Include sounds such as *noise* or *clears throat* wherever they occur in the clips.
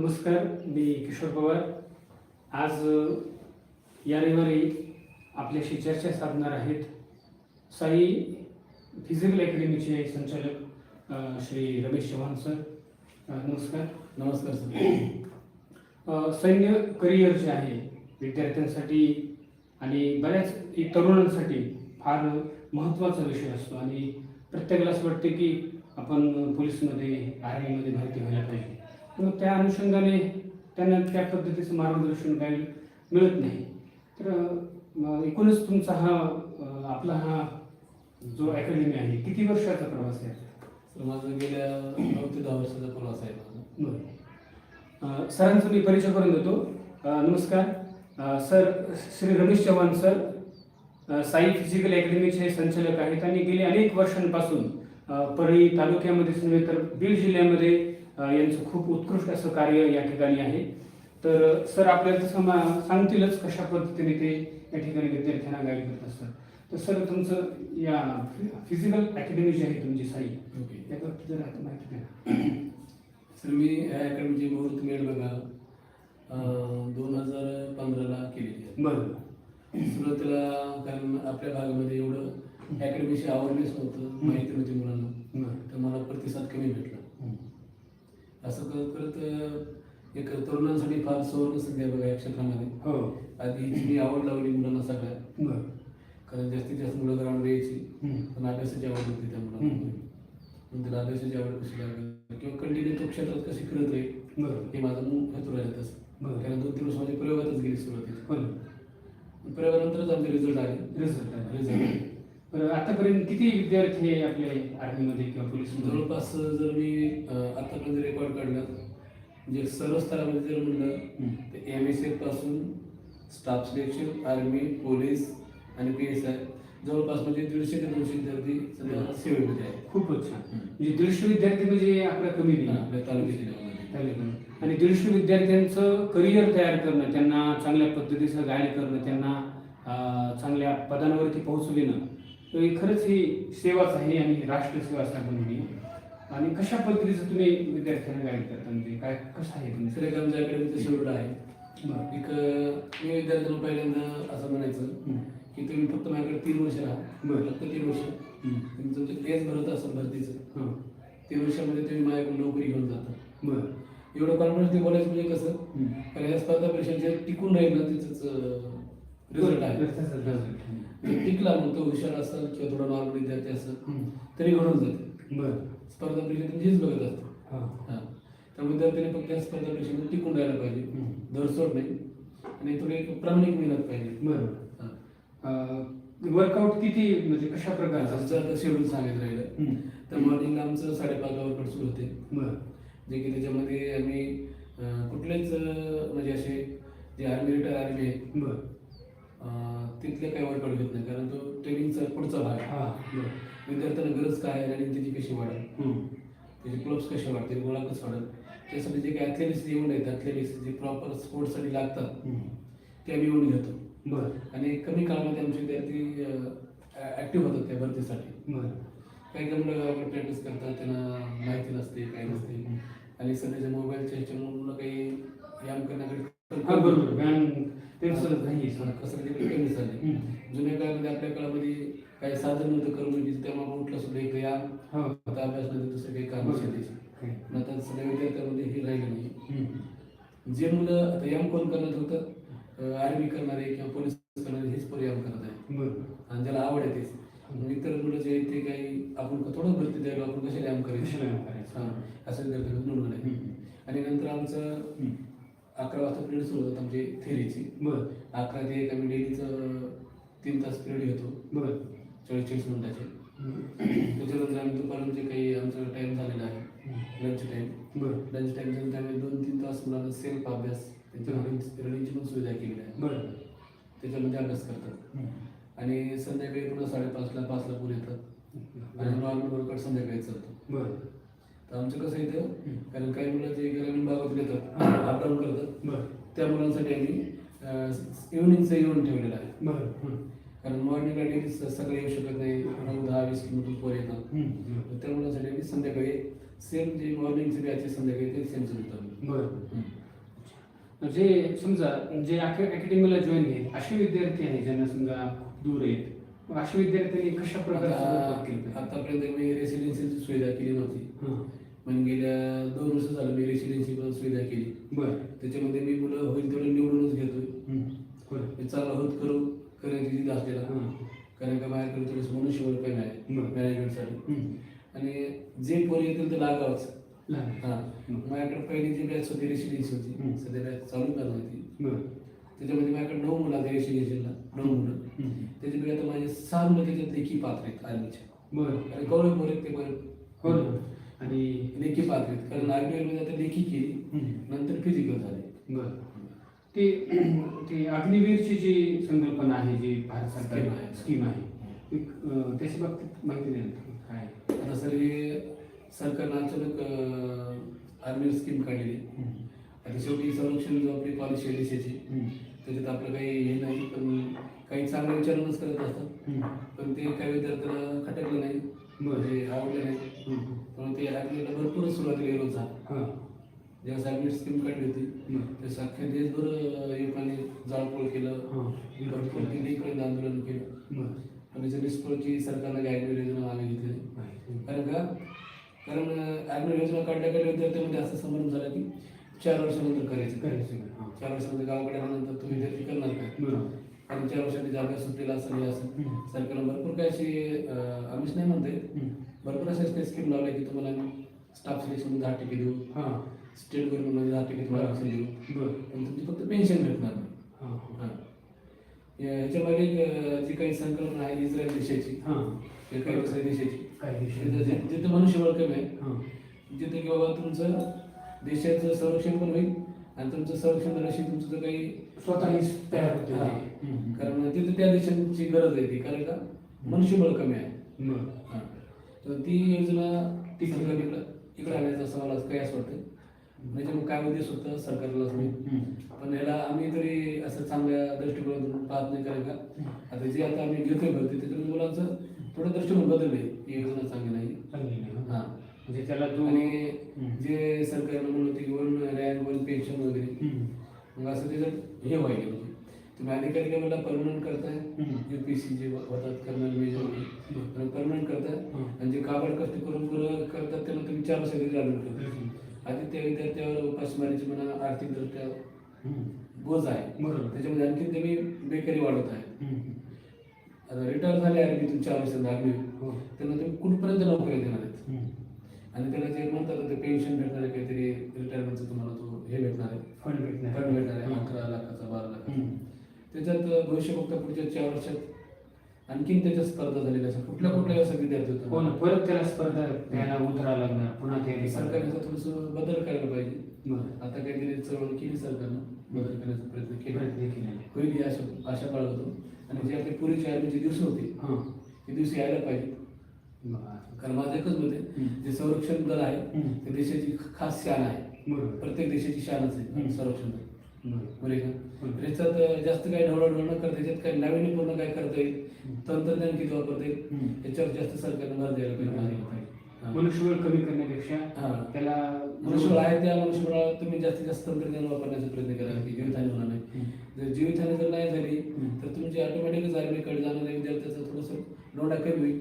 नमस्कार मी किशोर पवार. आज या रविवारी आपल्याशी चर्चा साधणार आहेत साई फिजिकल अकॅडमीचे संचालक श्री रमेश चव्हाण सर. नमस्कार. नमस्कार सर. सैन्य करिअर जे आहे विद्यार्थ्यांसाठी आणि बऱ्याच तरुणांसाठी फार महत्त्वाचा विषय असतो आणि प्रत्येकाला असं वाटतं की आपण पोलीसमध्ये आर्मीमध्ये भरती व्हायला पाहिजे. मग त्या अनुषंगाने त्यांना त्या पद्धतीचं मार्गदर्शन काही मिळत नाही. तर एकूणच तुमचा हा आपला हा जो अकॅडमी आहे किती वर्षाचा प्रवास आहे? माझं गेल्या नऊ ते दहा वर्षाचा प्रवास आहे बरं. सरांचा मी परिचय करून देतो. नमस्कार. Sir Shri Ramesh Chavan sir Sai physical अकॅडमीचे संचालक आहेत आणि गेली अनेक वर्षांपासून परळी तालुक्यामध्येच नव्हे तर बीड जिल्ह्यामध्ये यांचं खूप उत्कृष्ट असं कार्य या ठिकाणी आहे. तर सर आपल्याला तसं मा- सांगतीलच कशा पद्धतीने ते या ठिकाणी विद्यार्थ्यांना गाईड करत असतात तर सर तुमचं या फिजिकल अकॅडमी जी आहे तुमची साई ओके. त्याबद्दल जरा माहिती द्या. सर मी या अकॅडमीची मुहूर्त मेळ बघा. दोन हजार पंधराला केलेली आहे. बरं. सुरुवातीला कारण आपल्या भागामध्ये एवढं अकॅडमीशी अवेअरनेस नव्हतं माहिती नव्हती मुलांना. तर मला प्रतिसाद कमी भेटला. असं करत करत एक तरुणांसाठी फार सुवर्ण संधी आहे बघा या क्षेत्रामध्ये. हो. आधी हिची मी आवड लावली मुलांना सगळ्या. बरं. कारण जास्तीत जास्त मुलं ग्राउंड यायची. पण अभ्यासाची आवड होती त्या मुलांना. मग त्याला अभ्यासाची आवड कशी लागली? किंवा कंटिन्यू तो क्षेत्रात कशी करत राहील बरं. हे माझा हेतू राहिला तसं. बरं. कारण दोन तीन वर्ष माझ्या प्रयोगातच गेली सुरुवातीला बरं. प्रयोगानंतरच आमचे रिझल्ट आले. रिझल्ट आला. रिझल्ट बरं आतापर्यंत किती विद्यार्थी आहे आपले आर्मीमध्ये किंवा पोलीसमध्ये? जवळपास जर मी आतापर्यंत रेकॉर्ड काढला म्हणजे सर्व स्तरामध्ये जर म्हणलं. तर एम एस एफपासून स्टाफ सिलेक्शन आर्मी पोलीस आणि पी एस आय जवळपास म्हणजे दीडशे ते दोनशे विद्यार्थी सध्या सेवेमध्ये आहेत. खूपच छान. म्हणजे दीडशे विद्यार्थी म्हणजे आकडा कमी नाही. आपल्या तालुक्या जिल्ह्यामध्ये तालुक्यामध्ये. आणि दीडशे विद्यार्थ्यांचं करिअर तयार करणं त्यांना चांगल्या पद्धतीचं गाईड करणं त्यांना चांगल्या पदांवरती पोहोचविणं तर ही खरंच ही सेवाच आहे आणि राष्ट्रसेवा असं म्हणूया. आणि कशा पद्धतीचं तुम्ही विद्यार्थ्यांना गाईड करता? म्हणजे काय कसं आहे तुम्ही सर एक आमच्या अकॅडमीचं शेवट आहे. एक मी विद्यार्थ्यांना पहिल्यांदा असं म्हणायचं. की तुम्ही फक्त माझ्याकडे तीन वर्ष राहा. फक्त तीन वर्ष. तुमचं तेच भरत असाल भरतीचं. तीन वर्षामध्ये तुम्ही माझ्याकडून नोकरी घेऊन जाता. बरं. एवढं कॉन्फिडन्स ते बोलायचं म्हणजे कसं. कारण या स्पर्धा परीक्षांचे टिकून राहील ना तिचंच रिझल्ट आहे. टिकला मग तो हुशार असेल किंवा थोडा नॉर्मल विद्यार्थी असेल. तरी घडून जाते. बरं. स्पर्धा परीक्षा हेच बघत असतो. हां. हां. त्यामुळे विद्यार्थ्याने फक्त या स्पर्धा परीक्षेमध्ये टिकून राहायला पाहिजे. धरसोड नाही. आणि थोडी एक प्रामाणिक मेहनत पाहिजे. बरं. हां. वर्कआउट किती म्हणजे कशा प्रकारचं आमचं आता शेड्यूल सांगितलं राहिलं. तर मॉर्निंगला आमचं साडेपाचला वर्कआउट सुरू होते. बरं. जे की त्याच्यामध्ये आम्ही कुठलेच म्हणजे असे जे आर्मी रिटायर आर्मी अं, तिथले काही वर्कआउट घेत नाही कारण तो ट्रेनिंगचा पुढचा भाग आहे. हां. विद्यार्थ्यांना गरज काय आहे आणि त्याची कशी वाढेल? हं. त्याचे क्लब्स कसे वाढतील गोळा कसं वाढेल त्यासाठी जे काही ॲथलेटिक्स येऊन आहेत ॲथलेटिक्स जे प्रॉपर स्पोर्ट्ससाठी लागतात. ते आम्ही येऊन घेतो. बरं. आणि कमी काळामध्ये आमचे विद्यार्थी ॲक्टिव्ह होतात त्या भरतीसाठी. बरं. काही काही मुलं प्रॅक्टिस करतात त्यांना माहिती नसते काही नसते. आणि सध्याच्या मोबाईलच्या ह्याच्यामुळे मुलं काही व्यायाम करण्याकडे बरोबर. व्यायाम त्यांचं नाही सर कसं कमी झाले. जुन्या काळामध्ये आपल्या काळामध्ये काही साधन नव्हतं करमणुकीचं त्यामुळे उठलं सुद्धा एक या. हो. आता अभ्यास नाही दुसरं काही काम. शेतीचे आता सगळ्या विद्यार्थ्यांमध्ये हे राहिलं नाही. जे मुलं आता याम कोण करत होतं आर्मी करणारे किंवा पोलीस करणारे हेच पण याम करत आहे आणि ज्याला आवड आहे तेच. इतर मुलं जे आहेत ते काही आपण थोडं भरती द्यायला आपण कशाला कशाला करायचं? असं विद्यार्थ्यांना नोंदवलं. आणि नंतर आमचं. अकरा वाजता पिरियड सुरू होतात आमची थेरीची बरं. अकरा ते एक आम्ही डेलीचं तीन तास पिरियड घेतो. बरं. चाळीस चाळीस मिनिटाचे. त्याच्यानंतर आम्ही दुपारून जे काही आमचा टाईम झालेला आहे. लंच टाईम बरं. लंच टाईमच्या नंतर आम्ही दोन तीन तास मुलांना सेल्फ अभ्यास त्यांच्या रनिंगची पण सुविधा केलेली आहे. बरं. त्याच्यामध्ये अभ्यास करतात. आणि संध्याकाळी पुन्हा साडेपाचला पाचला पुढे येतात. आणि नॉर्मल वर्कआउट संध्याकाळी चालतो. बरं. तर आमचं कसं येतं. कारण काही मुलं जे ग्रामीण भागात येतात अपडाऊन करतात त्या मुलांसाठी आम्ही इव्हनिंगचं इव्हन ठेवलेलं आहे. कारण मॉर्निंगला डेली सकाळी येऊ शकत नाही नऊ दहा वीस किलोमीटर पोर येतात. त्या मुलांसाठी आम्ही संध्याकाळी सेम जे मॉर्निंगचे बॅच आहे संध्याकाळी ते सेम सुरू बरं. जे समजा जे अकॅडमीला जॉईन आहेत असे विद्यार्थी आहेत ज्यांना समजा खूप दूर आहेत अशा विद्यार्थ्यांनी कशा प्रकारे? आतापर्यंत मी रेसिडेन्सीची सुविधा केली नव्हती. पण गेल्या दोन वर्ष झालं मी रेसिडेन्सी पण सुविधा केली. बरं. त्याच्यामध्ये मी मुलं होईल तेवढं निवडूनच घेतोय. बरं. चांगला होत करू करण्याची जिद्द असलेला. कारण का माझ्याकडे थोडंसं मनुष्यबळ पण आहे. बरं. मॅनेजमेंटसाठी. आणि जे पोरी येतील ते लागावंच. हा. माझ्याकडे पहिली जी बॅच होती रेसिडेन्सी. होती. सध्या बॅच चालू करणार होती. बरं. त्याच्यामध्ये माझ्याकडे नऊ मुलं आहेत रेसिडेन्शियलला नऊ मुलं. त्याच्यापैकी आता माझे सहा मुलं त्याच्यात लेखी पात्र आहेत आर्मीच्या बरं. आणि कवळे पोर ते हो पण ना आणि लेखी पात्र कारण आर्मीमध्ये आता लेखी केली. नंतर फिजिकल झाले बरं ते ते अग्निवीरची जी संकल्पना आहे जी भारत सरकार. स्कीम आहे त्याच्या बाबतीत माहिती द्या ना. काय आता सर हे सरकारनं अचानक आर्मी स्कीम काढलेली. आता शेवटी संरक्षण जो आपली पॉलिसी आहे देशाची. त्याच्यात आपलं काही हे नाही पण काही चांगले विचारूनच करत असतात. पण ते काही विद्यार्थ्याला खटकलं नाही म्हणजे आवडलं नाही पण ते आपल्याला भरपूर सुरुवातीला विरोध झाला हां. जेव्हा साहेब स्कीम काढली होती. ते अख्ख्या देशभर युवकांनी जाळपोळ केलं हां. भरपूर दिल्लीकडे आंदोलन केलं. पण त्याच्या निष्फळची सरकारनं काही योजना मागे घेतली नाही. कारण का कारण ॲग्रो योजना काढल्या काढल्या विद्यार्थ्यामध्ये असं संबंध झाला की चार वर्षानंतर करायचं करायचं. चार वर्षामध्ये गावाकडे आल्यानंतर तो विद्यार्थी करणार काय. कारण चार वर्षाची जागा सुटलेला असेल हे असेल हम्म. सरकारनं भरपूर काही अशी आम्हीच नाही म्हणते. भरपूर अशा काही स्कीम लावल्या की तुम्हाला स्टाफ सिलेक्शन दहा टक्के देऊ हां. स्टेट गव्हर्नमेंटमध्ये दहा टक्के तुम्हाला आरक्षण देऊ बरं. पण तुमची फक्त पेन्शन भेटणार हां. हां. या- ह्याच्यामागे एक, अं, जी काही संकल्पना आहे इस्रायल देशाची हां. काही दुसऱ्या देशाची जिथं? जे- जिथं मनुष्यबळ कमी आहे हां. जिथे की बाबा तुमचं देशाचं संरक्षण पण होईल आणि तुमचं संरक्षण करण्याशी तुमचं जर काही स्वतःच तयार होते. कारण तिथे त्या देशांची गरज आहे ती कारण का मनुष्यबळ कमी आहे. तर ती योजना ती सरकार इकडं इकडे आणायचं असं मला काही असं वाटतं त्याच्यामुळे काय उद्देश होतं सरकारला मी हम्म. पण ह्याला आम्ही तरी असं चांगल्या दृष्टिकोनातून पाहत नाही कारण का आता जे आता आम्ही घेतोय भरती त्याच्यामध्ये मुलांचं थोडं दृष्टिकोन बदलले ही योजना चांगली नाही हां. म्हणजे त्याला तू आणि. जे सरकारनं म्हणलं होतं की वन रँक वन पेन्शन वगैरे. मग असं त्याच्यात हे व्हायला म्हणजे तुम्ही अधिकारी लेवलला परमनंट करताय. युपीसी जे होतात कर्नल मेजर परमनंट करताय हम्म. आणि जे काबड कष्ट करून करतात त्यांना तुम्ही चार वर्ष तरी लागून करता आधी त्या विद्यार्थ्यावर उपासमारीची म्हणा आर्थिकदृष्ट्या. बोज आहे. त्याच्यामध्ये आणखी तुम्ही बेकारी वाढवत आहे. आता रिटायर झाले आहे तुम्ही चार वर्ष लागली हो. त्यांना तुम्ही कुठपर्यंत नोकरी देणार आहेत. आणि त्याला जे म्हणतात ते पेन्शन भेटणार आहे काहीतरी रिटायरमेंटचं तुम्हाला तो हे भेटणार आहे फंड भेटणार. फंड भेटणार आहे. अकरा लाखाचा बारा लाखाचा. त्याच्यात भविष्य बघता पुढच्या चार वर्षात आणखीन त्याच्यात स्पर्धा झालेल्या असतात कुठल्या कुठल्या असं विद्यार्थी हो ना होतात परत त्याला स्पर्धा त्याला उतरा लागणार पुन्हा तयारी सरकार करायला. याचा थोडंसं बदल करायला पाहिजे. आता काहीतरी चळवळ केली सरकारनं बदल करण्याचा प्रयत्न केला ही आशा आशा बाळगतो आणि जे आपले पूर्वीचे आर्मीचे दिवस होते. ते दिवस यायला पाहिजे. कारण माझं एकच मत. जे संरक्षण दल आहे. ते देशाची खास शान आहे. प्रत्येक देशाची शानच आहे. संरक्षण दल बरोबर. बरे का हम्म. तर याच्यात जास्त काही ढवळाढवळ न करता याच्यात काही नाविन्यपूर्ण काय करता येईल. तंत्रज्ञान किती वापरता येईल. याच्यावर जास्त सरकारनं भर द्यायला पाहिजे. मनुष्यबळ कमी करण्यापेक्षा. त्याला मनुष्यबळ आहे त्या मनुष्यबळाला तुम्ही जास्तीत जास्त तंत्रज्ञान वापरण्याचा प्रयत्न करा की जीवितहानी होणार नाही. जर जीवितहानी जर नाही झाली. तर तुमची ऑटोमॅटिकच आर्मीकडे जाणाऱ्या विद्यार्थ्याचं थोडंसं लोंडा कमी होईल.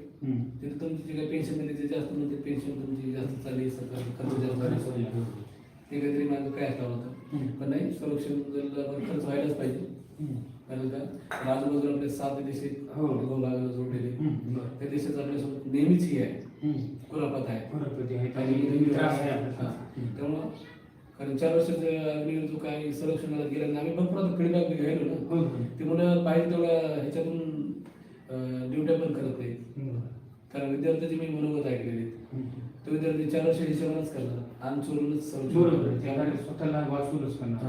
तिथे तुमची जी काही पेन्शन मिळते ते जास्त म्हणजे पेन्शन तुमची जास्त चालली सरकार खर्च जास्त ते काहीतरी माझं काय असला होतं. पण नाही संरक्षण दलावर खर्च व्हायलाच पाहिजे. कारण का आजूबाजूला आपले सात देश हो. भागाला जोडलेले. त्या देशाचं आपल्यासोबत नेहमीच ही आहे. कुरापत आहे. त्यामुळं कारण चार वर्षाचा जो काही संरक्षणाला गेला आम्ही भरपूर आता फीडबॅक घ्यायलो ना हो, हो. ते मुलं पाहिजे तेवढ्या ह्याच्यातून ड्युट्या पण करत नाही बरं. कारण विद्यार्थ्याचे मी मनोगत ऐकलेले. तो विद्यार्थी चार वर्ष हिशोबानच करणार बरोबर करणार. त्याला स्वतःला वाचूनच करणार.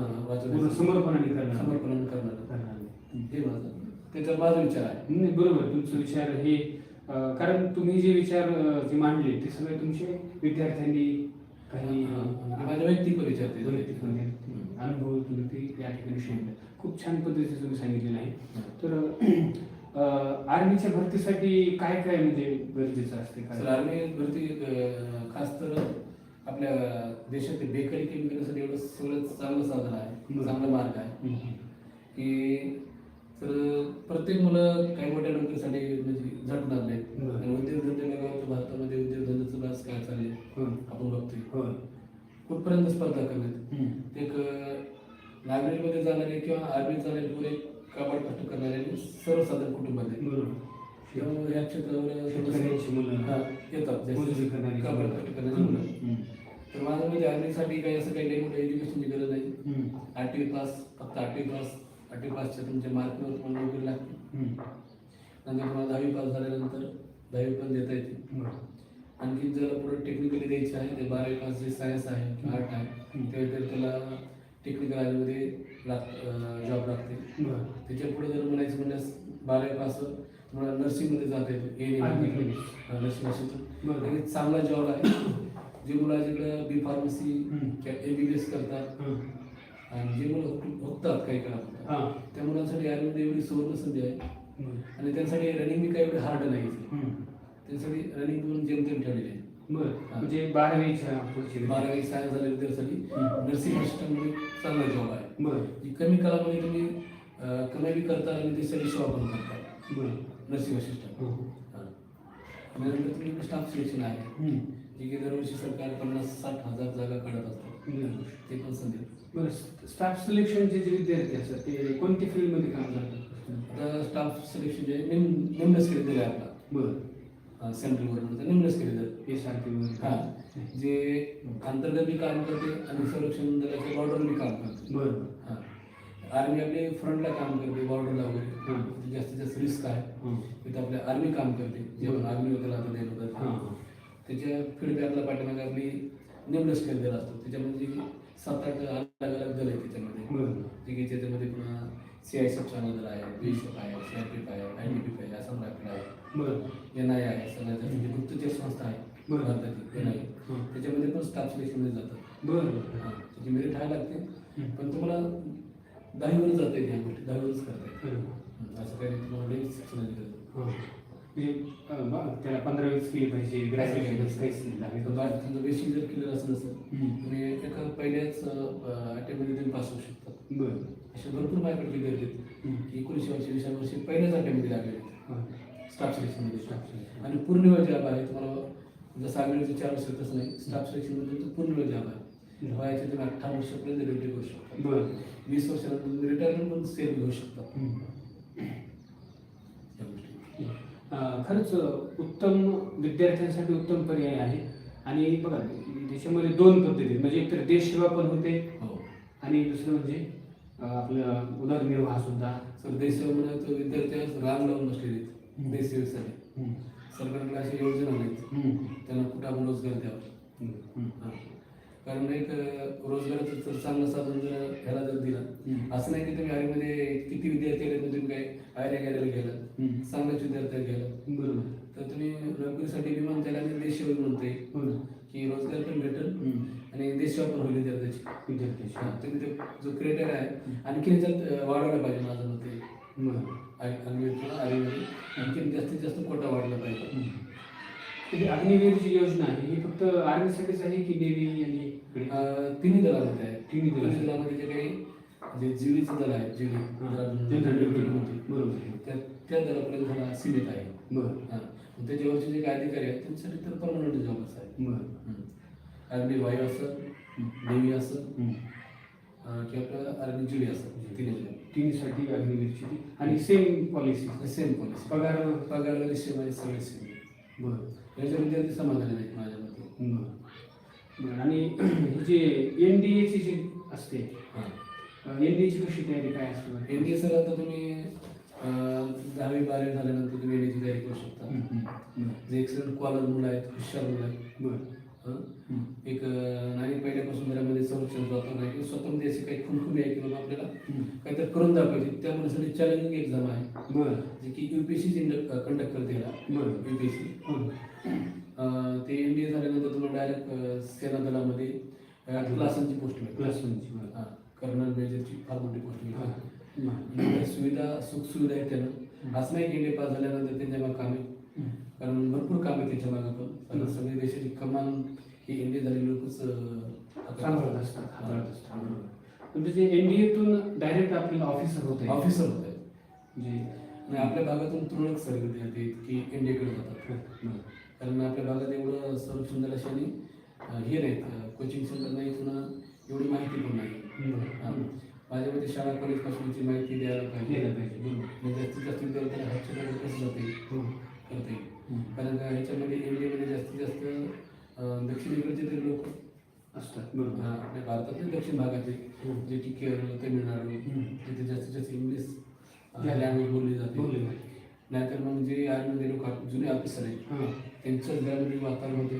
पूर्ण समर्पणाने करणार. समर्पण करणार. हे माझं त्याचा माझा विचार आहे. नाही बरोबर. तुमचे विचार हे कारण तुम्ही जे विचार जे मांडले ते सगळे तुमचे विद्यार्थ्यांनी काही. माझ्या वैयक्तिक विचार. वैयक्तिक म्हणजे अनुभव तुम्ही ते या ठिकाणी शेअर खूप छान पद्धतीने तुम्ही सांगितलेलं आहे. तर *clears throat* आर्मीच्या भरतीसाठी काय काय म्हणजे गरजेचं असते? आर्मी भरती खास तर आपल्या देशातील बेकारी केमिकलसाठी एवढं सगळं चांगलं साधन आहे. चांगला मार्ग आहे. की तर प्रत्येक मुलं काही मोठ्या नोकरीसाठी म्हणजे झटणार नाही. आणि उद्योगधंदे भारतामध्ये उद्योगधंद्याचं बस काय चालले. आपण बघतोय हो. कुठपर्यंत स्पर्धा करण्यात. एक लायब्ररीमध्ये जाणारे किंवा आर्मीत जाणारे पुरे काबाड कष्ट करणारे सर्वसाधारण कुटुंबातले बरोबर त्यामुळे या क्षेत्रावर येतात. तर माझ्या मध्ये आर्मीसाठी काही असं काही लई मोठं एज्युकेशनची गरज नाही हम्म. आठवी पास फक्त आठवी पास आठवी पासच्या तुमच्या मार्कवर तुम्हाला नोकरी लागते. नंतर तुम्हाला दहावी पास झाल्यानंतर दहावी पण देता येते. आणखी जर पुढे टेक्निकली द्यायची आहे ते बारावी पास जे सायन्स आहे किंवा आर्ट आहे. ते तर त्याला टेक्निकल आर्मीमध्ये लाग जॉब लागते. त्याच्या पुढे जर म्हणायचं म्हणल्यास बारावी पास तुम्हाला नर्सिंगमध्ये जाता. A nursing. असेल एक चांगला जॉब आहे जे मुलं जिकडं बी फार्मसी हम्म. ए बी बी एस करतात. आणि जे मुलं हुकतात काही काळ. त्या मुलांसाठी आर्मीमध्ये एवढी सुवर्ण संधी आहे. आणि त्यांसाठी रनिंग बी काही एवढी हार्ड नाही. त्यांसाठी रनिंग दोन जेमतेम ठेवलेली आहे म्हणजे पुढची बारावी सायन्स झालेल्या विद्यार्थ्यासाठी. नर्सिंग असिस्टंटमध्ये चांगला जॉब आहे कमी कालामध्ये तुम्ही कमाई बी करता आणि सेवा पण करता नर्सिंग असिस्टंट तुम्ही स्टाफ सिलेक्शन आहे. जे की दरवर्षी सरकार पन्नास साठ हजार जागा काढत असतात. ते पण संधी. बरं स्टाफ सिलेक्शनचे जे विद्यार्थी असतात ते कोणत्या फील्डमध्ये काम करतात? आता स्टाफ सिलेक्शन जे निम निम्न स्केल दिलं आहे आपला. बरं. सेंट्रल गव्हर्नमेंटचं निम्न स्केल दिलं एस आर पी हा. जे अंतर्गत बी काम करते आणि संरक्षण दलाच्या बॉर्डर बी काम करते. बरं. हा. आर्मी आपले फ्रंटला काम करते बॉर्डरला वगैरे. जास्तीत जास्त रिस्क आहे. हं. तिथे आपल्या आर्मी काम करते जेवण आर्मी वगैरे आता हां दिलं हां. त्याच्या फीडबॅकला पाठीमागे आपली निम्न स्केल दिला असतो त्याच्यामध्ये सात आठ अलग अलग दल आहेत त्याच्यामध्ये. की त्याच्यामध्ये पुन्हा सी आय चांगला दल आहे बी एस एफ आहे सी पी आहे आय टी पी एफ आहे आसाम रायफल आहे. एन आय आहे सगळ्यात म्हणजे गुप्तचर संस्था आहे बरं. भारताची एन आय. त्याच्यामध्ये पण स्टाफ सिलेक्शनमध्ये जातात. बरं. त्याची मेरिट हाय लागते. पण तुम्हाला दहावीवरच जाता ह्या गोष्टी दहावीवरच करता येते असं काही तुम्हाला. हां. म्हणजे त्याला पंधरा वीस केली पाहिजे ग्रॅज्युएशन काहीच नाही. तुमचं बेसिक जर क्लिअर असं नसेल. तुम्ही एका पहिल्याच अटेम्पमध्ये तुम्ही पास होऊ शकता बरं. असे भरपूर माझ्याकडे विद्यार्थी आहेत. एकोणीसशे वर्षी वीस वर्षी पहिल्याच अटेम्पमध्ये आहेत. हां. स्टाफ सिलेक्शनमध्ये selection. आणि पूर्ण वेळ जॉब आहे तुम्हाला जसं आर्मीचे चार वर्ष तसं नाही स्टाफ सिलेक्शनमध्ये पूर्ण वेळ जॉब आहे. हं. वयाचे तुम्ही अठ्ठावन्न वर्षापर्यंत ड्युटी करू शकता बरं वीस वर्षानंतर तुम्ही रिटायरमेंट पण सेल घेऊ शकता हं. गोष्टी खरंच उत्तम विद्यार्थ्यांसाठी उत्तम पर्याय आहे आणि बघा त्याच्यामध्ये दोन पद्धती आहेत. म्हणजे एकतर देशसेवा पण होते हो आणि दुसरं म्हणजे आपलं उदरनिर्वाह सुद्धा तर देशसेवेमध्ये विद्यार्थी रांग लावून बसलेले आहेत. देशसेवेसाठी. सरकारकडे अशा योजना नाहीत हं. त्यांना कुठं आपण रोजगार द्यावा. कारण एक रोजगाराचं जर चांगलं साधन जर ह्याला जर दिला. असं नाही की तुम्ही आर्मीमध्ये किती विद्यार्थी आले तर तुम्ही काय आयऱ्या गाड्याला गेला. चांगल्याच विद्यार्थ्याला गेला. बरोबर. तर तुम्ही नोकरीसाठी विमान त्याला देशसेवा म्हणते हो ना. की रोजगार पण भेटेल. आणि देशसेवा पण होईल विद्यार्थ्याची. विद्यार्थ्याची तुम्ही ते जो क्रिएटर आहे आणखी ह्याच्यात अं, वाढवायला पाहिजे माझं मत आहे. बरं आय- अग्निवीर आर्मीमध्ये आणखी जास्तीत जास्त कोटा वाढला पाहिजे. हं. ही अग्निवीरची योजना आहे ही फक्त आर्मीसाठीच आहे की नेव्ही आणि तिन्ही दलामध्ये आहे तिन्ही. तिन्ही दलामध्ये जे काही जे जीडीचं दल आहे हां. दलात- ड्युटी. बरोबर. त्या त्या दलापर्यंत मला सीमित आहे बरं हा. त्याच्यावरचे जे काही अधिकारी आहेत त्यांच्यासाठी तर परमनंट जॉबच आहे बरं. अगदी वायू असं नेव्ही असं किंवा आपलं आर्मी जीडी असं तिन्ही तिन्हीसाठी अग्निवीरची. आणि सेम पॉलिसी सेम पॉलिसी पगार पगार सेम आहे सगळे सेम बरं याच्या विद्यार्थी समाधानी नाहीत माझ्या मते आणि जे एन डी एची जी असते एन डी एची कशी तयारी काय असते? एन डी सर आता तुम्ही दहावी बारावी झाल्यानंतर तुम्ही एन तयारी करू शकता. जे एक्सलंट कॉलर मुलं आहेत हुशार मुलं आहेत बरं. एक आणि पहिल्यापासून घरामध्ये संरक्षण वातावरण आहे किंवा स्वतःमध्ये अशी काही खुणखुणी आहे की बाबा आपल्याला. काहीतरी करून दाखवायची. त्या मुलासाठी चॅलेंजिंग एक्झाम आहे. बरं. जे की युपीएससी कंडक्ट करते याला बरं. युपीएससी. ते एन डी ए झाल्यानंतर तुम्हाला डायरेक्ट सेना दलामध्ये क्लासांची पोस्ट मिळते क्लास वनची बरं. हां. कर्नल मेजरची फार मोठी पोस्ट मिळते. सुविधा सुख सुविधा आहेत त्यानं असं नाही की इंडिया पास झाल्यानंतर त्यांच्या मागे काम. कारण भरपूर काम आहे त्याच्यामागे पण कारण हम्म. सगळी देशाची कमान ही इंडिया झालेली लोकच सांभाळत असतात हाताळत असतात. पण म्हणजे एनडीएतून डायरेक्ट आपल्याला ऑफिसर होत ऑफिसर होत म्हणजे आणि आपल्या भागातून तुरळक सर्व आहेत की इंडियाकडे जातात बरं. कारण आपल्या भागात एवढं संरक्षण आणि हे नाहीत कोचिंग सेंटर नाही पुन्हा एवढी माहिती पण नाही. हा. माझ्या मते शाळा कॉलेज पासूनची माहिती द्यायला पाहिजे बरोबर. म्हणजे जास्तीत जास्त विद्यार्थ्यांना ह्याच्याकडे कसं जाते हो. करता येईल. कारण ह्याच्यामध्ये इंडियामध्ये जास्तीत जास्त अं, दक्षिणेकडचे तरी लोक असतात बरोबर आपल्या भारतातील दक्षिण भागातील हम्म. जे की केरळ तमिळनाडू. तिथे जास्तीत जास्त इंग्लिश. लँग्वेज बोलली जाते बोलले जाते. नाहीतर मग जे आर्मीमध्ये लोक जुने ऑफिसर आहेत हां. त्यांचं ग्रामीण वातावरण होते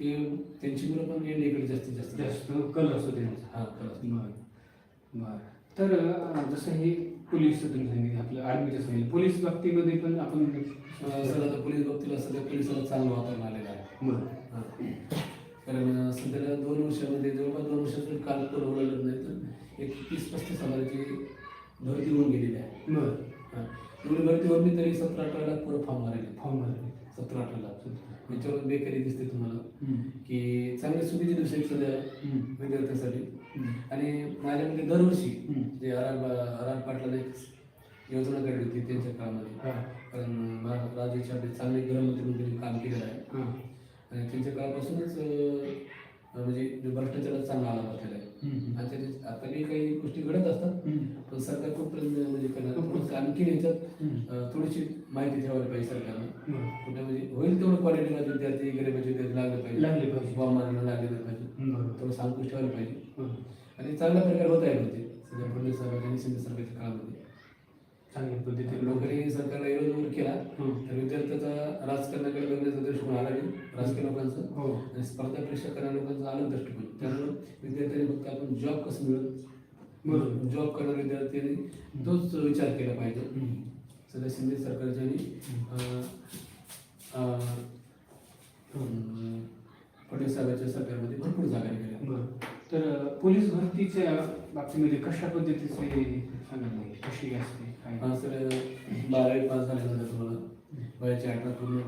ते त्यांची मुलं पण इंडियाकडे जास्तीत जास्त जास्त कल असतो त्यांचा हा खरंच. बरं बरं तर जसं हे पोलीस सांगितलं आपलं आर्मीचं सांगितलं. पोलीस बाबतीमध्ये पण आपण आता पोलीस बाबतीला सध्या पोलिसाला चांगलं वातावरण आलेलं आहे. बरं. कारण सध्याला दोन वर्षामध्ये जवळपास दोन वर्षाचं काल ओळखलं नाही तर एक तीस पस्तीस हजाराची भरती होऊन गेलेली आहे. बरं. हा. एवढी भरती होऊन तरी सतरा अठरा लाख पुरं फॉर्म मारेल फॉर्म भरले सतरा अठरा लाख. याच्यावर बेकारी दिसते तुम्हाला. की चांगले दिवस आहेत सध्या. विद्यार्थ्यांसाठी. आणि माझ्यामध्ये दरवर्षी हम्म. जे आर आर पाटलाने एक योजना काढली होती त्यांच्या काळामध्ये. कारण मा- राज्याचे आपले चांगले गृहमंत्री म्हणून काम केलेलं आहे. आणि त्यांच्या काळापासूनच म्हणजे जो भ्रष्टाचाराचा चांगला आला हम्म. आणि आता बी काही गोष्टी घडत असतात. पण सरकार कुठपर्यंत म्हणजे करणार आणखी याच्यात थोडीशी माहिती ठेवायला पाहिजे सरकारनं. कुठे म्हणजे होईल तेवढं क्वालिटीला विद्यार्थी गरिबाचे विद्यार्थी लागले पाहिजे लागले पाहिजे. हवामानाला लागले पाहिजे. थोडं अंकुश ठेवायला पाहिजे. आणि चांगल्या प्रकारे होत आहे म्हणजे सध्या फडणवीस साहेब आणि शिंदे सरकारच्या काळामध्ये चांगल्या पद्धतीने. लोकांनी सरकारला विरोध केला. तर विद्यार्थ्याचा राजकारणाकडे बघण्याचा दृष्टिकोन आला नाही. राजकीय लोकांचा. हो. आणि स्पर्धा परीक्षा करणाऱ्या लोकांचा आलं दृष्टिकोन. त्यामुळे विद्यार्थ्यांनी फक्त आपण जॉब कसं मिळेल बरोबर. जॉब करणाऱ्या विद्यार्थ्यांनी तोच विचार केला पाहिजे. सध्या शिंदे सरकारच्या अं, अं, अं, फडणवीस साहेबांच्या सरकारमध्ये भरपूर जागा निघाल्या. तर पोलीस भरतीच्या बाबतीमध्ये कशा पद्धतीचे सांगायला? कशी असते? हा सर बारावी पास झाल्यानंतर तुम्हाला वयाची अठरा पूर्ण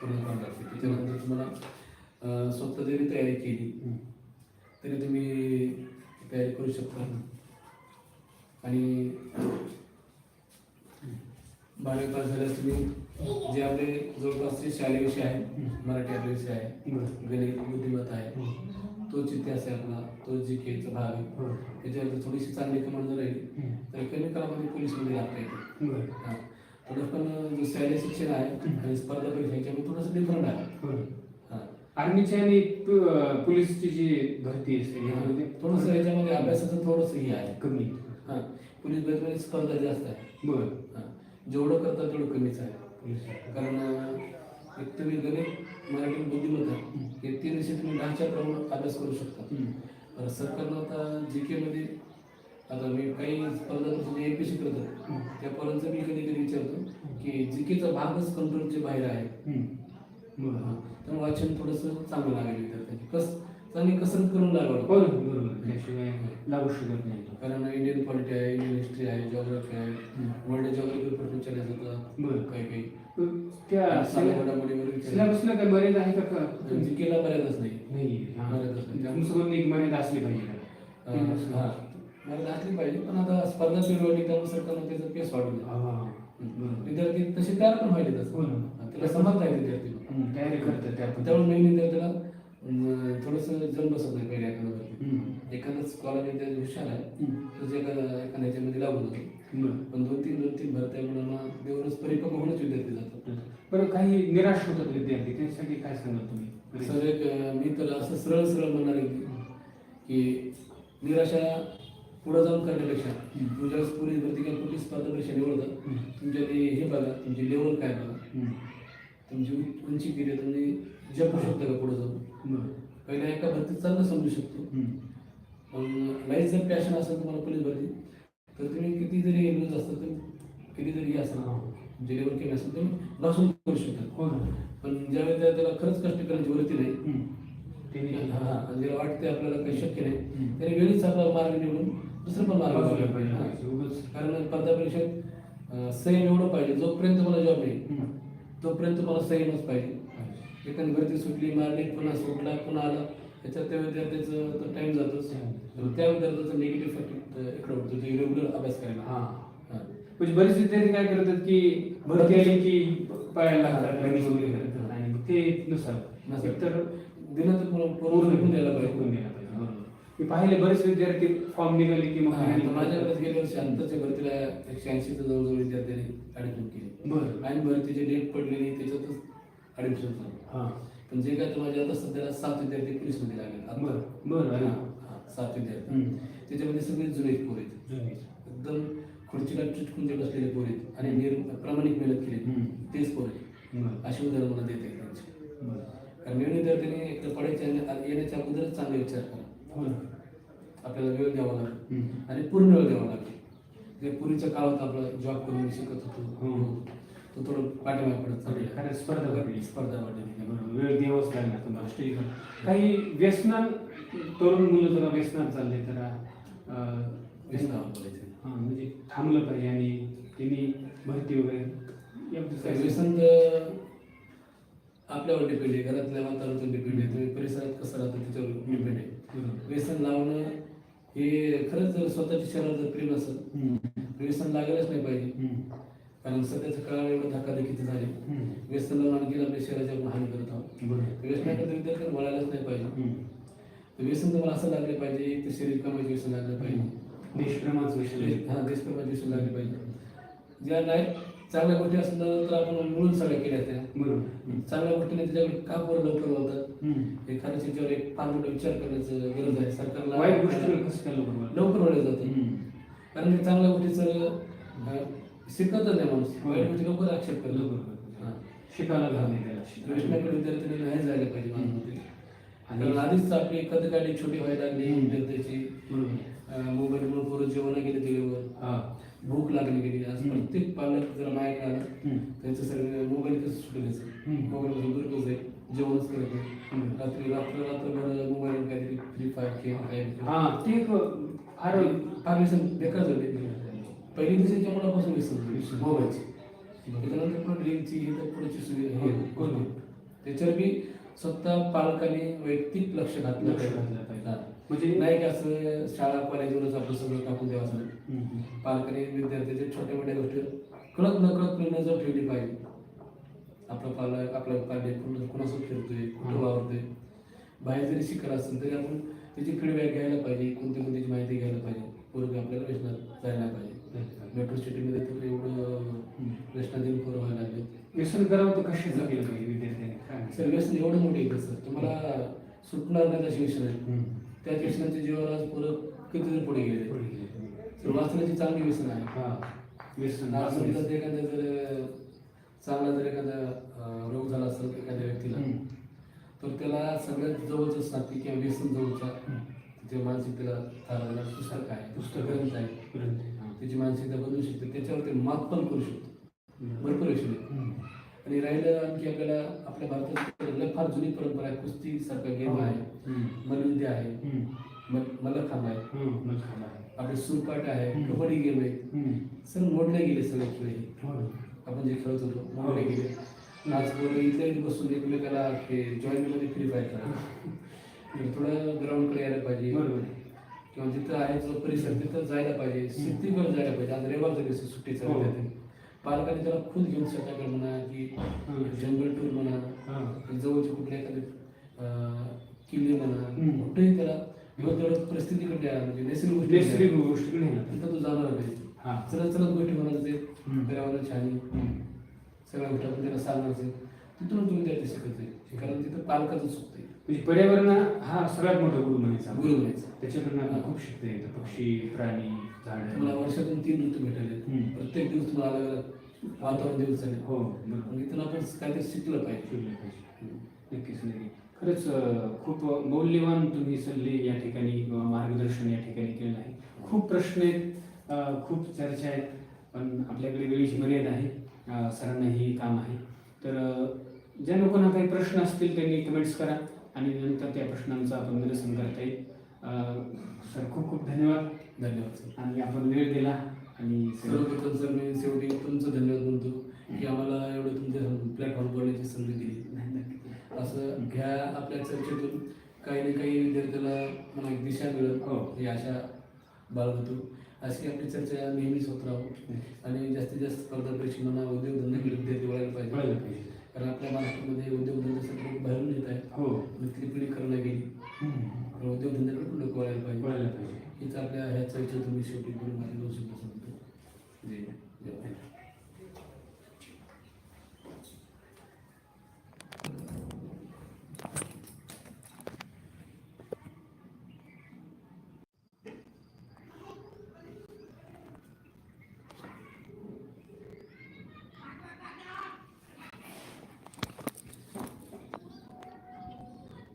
पूर्ण करावं लागते त्याच्यानंतर तुम्हाला स्वतः जरी तयारी केली. तरी तुम्ही तयारी करू शकता आणि बारावी पास झाल्यास तुम्ही जे आपले जवळपासचे शालेय विषय आहेत मराठी आपले विषय आहे. गणित बुद्धिमत्ता आहे. तोच इतिहास आहे आपला तो जी केचा भाग आहे बरं. त्याच्यावर थोडीशी चांगली कमांड जर राहिली. तर कमी काळामध्ये पोलीसमध्ये लागता येते. हा. थोडं पण जो शालेय शिक्षण आहे आणि स्पर्धा परीक्षा याच्यामध्ये थोडंसं डिफरंट आहे. हा. आर्मीची आणि पोलीसची जी भरती असते थोडंसं याच्यामध्ये अभ्यासाचं थोडंसं हे आहे कमी हा पोलीस भरतीमध्ये स्पर्धा जास्त आहे बरं हा. जेवढं करता तेवढं कमीच आहे पोलीस कारण एक तुम्ही गणित मराठी बुद्धिमत्ता हे तीन विषय तुम्ही दहाच्या प्रमाणात अभ्यास करू शकता. सरकारनं आता जी मध्ये आता मी काही स्पर्धा परीक्षा एम पी सी करतो त्या पोरांचं मी कधी कधी विचारतो की जी केचा भागच कंट्रोलच्या बाहेर आहे. त्यामुळे वाचन थोडंसं चांगलं लागेल विद्यार्थ्यांची कस? चांगली कसरत करून लागावं बरोबर बरोबर त्याशिवाय लागू शकत नाही कारण इंडियन पॉलिटी आहे इंडियन हिस्ट्री आहे जॉग्राफी आहे. वर्ल्ड जॉग्राफी प्रश्न विचारले जातात बरं. काही काही त्या सिलेबसला मर्यादा आहे का का जातात. जी केला नाही नाही हा. मर्यादाच नाही. तुमचं म्हणणं एक मर्यादा असली पाहिजे हा मर्यादा असली पाहिजे पण आता स्पर्धा सुरू त्यामुळे सरकारनं त्याचा वाढवला हा, हा. बरोबर. विद्यार्थी तसे तयार पण व्हायचे हो. हा, त्याला समजता विद्यार्थी तयारी करतात त्यामुळे नवीन विद्यार्थ्याला थोडंसं जम बसत नाही पहिले एखाद्यावरती हम्म. एखादा स्कॉलर विद्यार्थी हुशार आहे. तर जे एखाद्या ह्याच्यामध्ये लागून बरं. पण दोन तीन दोन तीन भरत्या मुलांना देऊनच परिपक्व होऊनच विद्यार्थी जातात बरं काही निराश होतात विद्यार्थी त्यासाठी काय सांगाल तुम्ही सर एक मी तर असं सरळ सरळ म्हणणार आहे की- निराशा पुढे जाऊन करण्यापेक्षा ज्यावेळेस पोलीस भरती किंवा कुठली स्पर्धा परीक्षा निवडता हम्म. तुमच्या ते हे बघा तुमची लेवल काय बघा. तुमची उंची किती तुम्ही जपू शकता का पुढे जाऊन. पहिल्या एका भरतीत चांगलं समजू शकतो. पण लाईफ जर पॅशन असेल तुम्हाला पोलीस भरती तर तुम्ही किती जरी लूज असतं तर किती जरी हे असेल जे लेवल केलं असेल तुम्ही भासून करू शकता हो ना. पण ज्यावेळेस त्या- त्याला खरंच कष्ट करण्याची वृत्ती नाही हम्म. ते आणि ज्याला वाटते आपल्याला काही शक्य नाही. त्याने वेळीच आपला मार्ग निवडून दुसरं पण मार्ग पाहिजे. कारण स्पर्धा परीक्षेत संयम एवढं पाहिजे जोपर्यंत मला जॉब येईल. तोपर्यंत मला संयमच पाहिजे एखादी भरती सुटली मारली पुन्हा सुटला पुन्हा आला. त्याच्यात त्या विद्यार्थ्याचं तर टाइम जातोच. त्या विद्यार्थ्याचा निगेटिव्ह इफेक्ट इकडे होतो ते रेग्युलर अभ्यास करायला. हा. म्हणजे बरेच विद्यार्थी काय करतात की भरती आली की पळायला लागतात वगैरे करतात आणि ते नसाल. तर दिनात पूर्ण लिहून द्यायला पाहिजे. द्यायला पाहिजे बरोबर. मी पाहिले बरेच विद्यार्थी फॉर्म निघाले की मग आता माझ्याकडे गेल्या वर्षी आत्ताच्या भरतीला एकशे ऐंशीचं जवळजवळ विद्यार्थ्यांनी ऍडमिशन केली. बरं. आणि भरतीची डेट पडलेली त्याच्यातच ऍडमिशन झालं हा. पण जे काय माझ्या आता सध्याला सात विद्यार्थी पोलीसमध्ये लागले आता. बरं हा, हा, सात विद्यार्थी. त्याच्यामध्ये सगळे जुने पोर आहेत. एकदम खुर्चीला चिटकून जे बसलेले पोर आहेत आणि निर प्रामाणिक मेहनत केली. हम्म. तेच पोर आहेत. अशी उदाहरण मला देता त्यांची कारण नवीन विद्यार्थ्यांनी एकतर पडायच्या येण्याच्या अगोदरच चांगला विचार करा. आपल्याला वेळ द्यावा लागेल. आणि पूर्ण वेळ द्यावा लागेल. जे पूर्वीच्या काळात आपला जॉब करून शिकत होतो. तो थोडं पाठीमागे पडत चाललेला. खरं स्पर्धा वाढली. स्पर्धा वाढलेली बरोबर वेळ द्यावाच लागणार तुम्हाला स्टेजवर काही व्यसनात तरुण मुलं जरा व्यसनात चालले तर अं, व्यसनावर बोलायचं हा, म्हणजे थांबलं पाहिजे आणि त्यांनी भरती वगैरे व्यसन आपल्यावर डिपेंड आहे घरातल्या वातावरणावर डिपेंड आहे तुम्ही परिसरात कसं राहतं त्याच्यावर डिपेंड आहे. व्यसन लावणं हे खरंच जर स्वतःच्या जर प्रेम असेल हम्म. व्यसन लागायलाच नाही पाहिजे. कारण सध्याच्या काळात एवढं धक्काधक्कीचे झाले. व्यसन आणखी आपल्या शरीराची आपण हानी करत आहोत. व्यसनाकडे विद्यार्थी वळायलाच नाही पाहिजे. तर व्यसन तुम्हाला असं लागले पाहिजे एक तर शरीर कमायचे व्यसन लागलं पाहिजे. देशप्रेमाचं विषय हा देशप्रेमाचे व्यसन लागले पाहिजे. ज्या नाही चांगल्या गोष्टी असल्या तर आपण मिळून सगळ्या केल्या त्या. बरोबर. चांगल्या गोष्टीने त्याच्याकडे का बरं लवकर वळतात हम्म. हे खरंच याच्यावर एक फार मोठा विचार करण्याचं गरज आहे. सरकारला वाईट काय लवकर लवकर वळलं जातं. कारण चांगल्या गोष्टीचं शिकतच नाही माणूस. वाईट गोष्टी लवकर आक्षेप करतो लवकर हा. शिकायला घालणे त्याला कृष्णाकडे विद्यार्थ्यांनी नाही जायला पाहिजे माझ्या आणि- आधीच आपली कधी काढली छोटी व्हायला लागली. विद्यार्थ्याची बरोबर. मोबाईलमुळे पोरं जेवण गेले हा. भूक लागली गेली आज. प्रत्येक पालक जर माहीत आलं. त्यांचं सगळं मोबाईल कसं सुटू द्यायचं हम्म. मोबाईल दूर कसं आहे जेवणच करत नाही. रात्री रात्र रात्रभर मोबाईल काहीतरी फ्री फायर खेळ काय हा ते फार फार बेकार झाले पहिली दिवसाच्या मुलापासून व्यसन. मोबाईलची. त्याच्यानंतर पुन्हा ड्रिंकची ही तर पुढची सुविधा हे करून त्याच्यावर बी स्वतः पालकांनी वैयक्तिक लक्ष घातलं पाहिजे. म्हणजे नाही की असं शाळा कॉलेजवरच आपलं सगळं टाकून द्यावं असं. पालकांनी विद्यार्थ्याच्या छोट्या मोठ्या गोष्टीवर कळत नकळत नजर ठेवली पाहिजे. आपला पालक आपला पालक कोण कोणासोबत फिरतोय कुठं. वावरतोय? बाहेर जरी शिकत असेल तरी आपण त्याची फीडबॅक घ्यायला पाहिजे. कोणती कोणत्याची माहिती घ्यायला पाहिजे. पूर्वी आपल्याला व्यसनात जायला पाहिजे. मेट्रो सिटीमध्ये तर एवढं व्यसनाधीन पोरं व्हायला लागले. व्यसन करावं तर कशाचं केलं पाहिजे विद्यार्थ्यांनी? काय सर व्यसन एवढं मोठं आहे सर? तुम्हाला सुटणार नाही तशी व्यसन. आहे हम्म. त्या व्यसनाच्या जीवावर आज पोरं किती पुढे गेले? पुढे गेले. तर वाचण्याची चांगली व्यसन आहे. हा. व्यसन ते एखाद्या जर चांगला जर एखादा रोग झाला असेल एखाद्या व्यक्तीला. तर त्याला सगळ्यात जवळचं साथी किंवा व्यसन जवळच्या. त्याच्या मानसिकतेला पुस्तक आहे. पुस्तक ग्रंथ आहे. त्याची मानसिकता बदलू शकते त्याच्यावर ते मात पण करू शकतो भरपूर हम्म. आणि राहिलं आणखी आपल्याला आपल्या भारतात फार जुनी परंपरा आहे कुस्ती सारखा गेम आहे. मल्लयुद्ध आहे हम्म. मल- मल्लखांब आहे. मग खाला आहे. आपले सुरपाट आहे. कबड्डी गेम आहे. सर मोडले गेले सगळे खेळ हे. हो. आपण जे खेळत होतो मोडले गेले पोरं इथल्या इथे बसून एकमेकाला ते जॉईंटमध्ये फ्री फायर करा *laughs* थोडं ग्राउंडकडे यायला पाहिजे बरोबर किंवा जिथं आहे जो परिसर तिथं जायला पाहिजे सिद्धीकडे जायला पाहिजे आज रविवारचा दिवस सुट्टीचा हो. विद्यार्थी पालकांनी त्याला खुद घेऊन स्वतःकडे म्हणा की. जंगल टूर म्हणा हा. जवळचे कुठले एखादे अं, किल्ले म्हणा. कुठेही त्याला योग्य तेवढं परिस्थितीकडे म्हणजे नैसर्गिक गोष्टी नैसर्गिक द्या. गोष्टी नाही ना. तिथं तू जाणार पाहिजे हा. चलत चलत गोष्टी म्हणायचं ते हम्म. पर्यावरण छान. हम्म. सगळ्या गोष्टी आपण त्याला सांगणार तिथूनच विद्यार्थी शिकत आहे कारण तिथं पालकाचं चुकतंय म्हणजे पर्यावरण हा सगळ्यात मोठा गुरु म्हणायचा गुरु म्हणायचा. त्याच्याकडनं आपल्याला खूप शिकता येतं. पक्षी प्राणी तुम्हाला झाड वर्षातून तीन ऋतू भेटले. प्रत्येक दिवस तुम्हाला अलग अलग वातावरण दिवस झाले हो मग इथून आपण काहीतरी शिकलं पाहिजे. शिकलं पाहिजे. नक्कीच नाही खरंच खूप मौल्यवान तुम्ही सल्ले या ठिकाणी किंवा मार्गदर्शन या ठिकाणी केलं आहे. खूप प्रश्न आहेत खूप चर्चा आहेत पण आपल्याकडे वेळीची मर्यादा आहे. अं, सरांनाही काम आहे. तर ज्या लोकांना काही प्रश्न असतील त्यांनी कमेंट्स करा. आणि नंतर त्या प्रश्नांचं आपण निरसन करता येईल. सर खूप खूप धन्यवाद. धन्यवाद सर. आणि आपण वेळ दिला आणि सर्वप्रथम सर मी शेवटी तुमचं धन्यवाद म्हणतो की आम्हाला एवढं तुमच्या प्लॅटफॉर्म बोलण्याची संधी दिली. असं घ्या आपल्या चर्चेतून काही ना काही विद्यार्थ्याला मला एक दिशा मिळेल. हो. ही आशा बाळगतो. अशी आपली चर्चा नेहमीच होत राहू. आणि जास्तीत जास्त स्पर्धा परीक्षेला उद्योगधंद्याकडे विद्यार्थी वळायला पाहिजे. कारण आपल्या महाराष्ट्रामध्ये उद्योगधंद्यासाठी लोक बाहेरून येत आहेत. हो. नोकरी पिढी करणं गेली. पण उद्योगधंद्याकडे पण लोक वळायला पाहिजे. कळलं पाहिजे. हीच आपल्या ह्या चर्चेतून मी शेवटी करून माझी दोन शब्द सांगतो जय जय